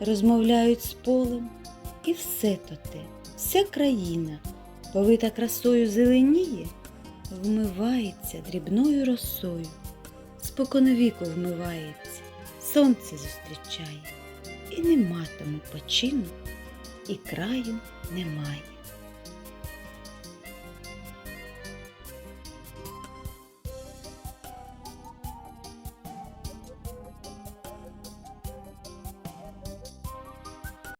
розмовляють з полем, і все то те, вся країна, повита красою зеленіє, вмивається дрібною росою, споконвіку вмивається, сонце зустрічає, і нема тому почину, і краю немає.